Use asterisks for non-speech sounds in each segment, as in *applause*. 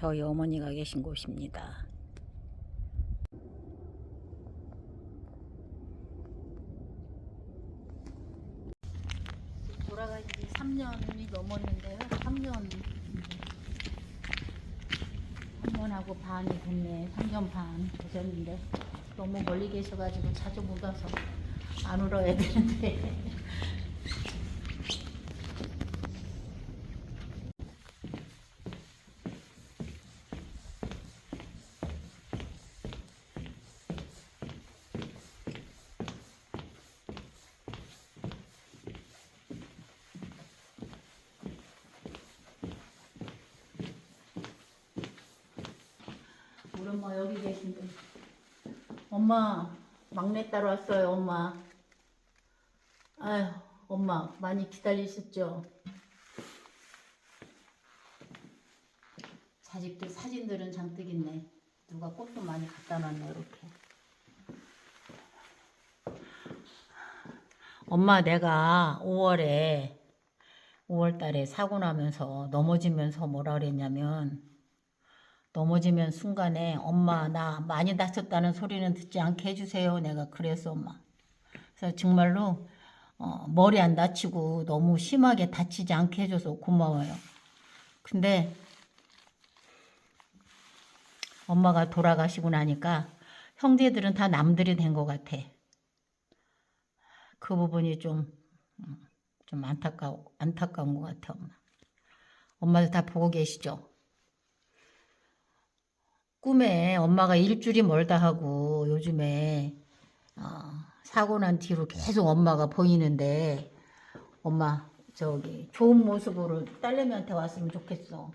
저희 어머니가 계신 곳입니다. 돌아가신 지 3년이 넘었는데요. 3년 3년하고 반이 됐네. 3년 반 되셨는데 너무 멀리 계셔가지고 자주 못 와서 안 울어야 되는데 우리 엄마 여기 계신데. 엄마 막내 딸 왔어요 엄마. 아휴 엄마 많이 기다리셨죠? 자식들 사진들은 잔뜩 있네. 누가 꽃도 많이 갖다 놨네 이렇게. 엄마 내가 5월에 5월 달에 사고 나면서 넘어지면서 뭐라 그랬냐면 넘어지면 순간에 엄마 나 많이 다쳤다는 소리는 듣지 않게 해주세요. 내가 그랬어 엄마. 그래서 정말로 어, 머리 안 다치고 너무 심하게 다치지 않게 해줘서 고마워요. 근데 엄마가 돌아가시고 나니까 형제들은 다 남들이 된 것 같아. 그 부분이 좀, 음, 좀 안타까워, 안타까운 것 같아, 엄마. 엄마들 다 보고 계시죠? 꿈에 엄마가 일주일이 멀다 하고 요즘에 어, 사고 난 뒤로 계속 엄마가 보이는데 엄마 저기 좋은 모습으로 딸내미한테 왔으면 좋겠어.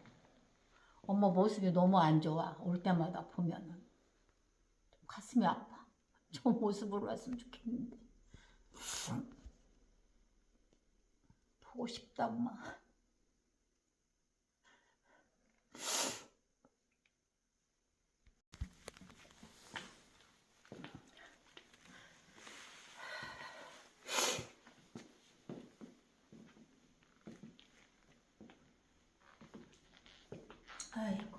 엄마 모습이 너무 안 좋아. 올 때마다 보면은 좀 가슴이 아파. *laughs* 좋은 모습으로 왔으면 좋겠는데 보고 싶다 엄마. 아이고.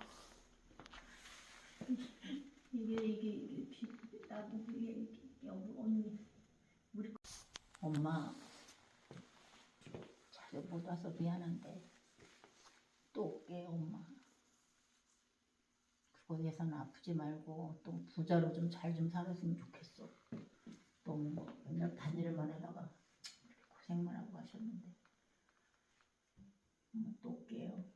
이게 이게 이게 비 나도 이게 이게 여기 언니 우리 엄마 자주 못 와서 미안한데 또 올게 엄마. 그거 위해서는 아프지 말고 또 부자로 좀 잘좀 살았으면 좋겠어. 너무 맨날 하다가 이렇게 고생만 하고 가셨는데. 또 올게요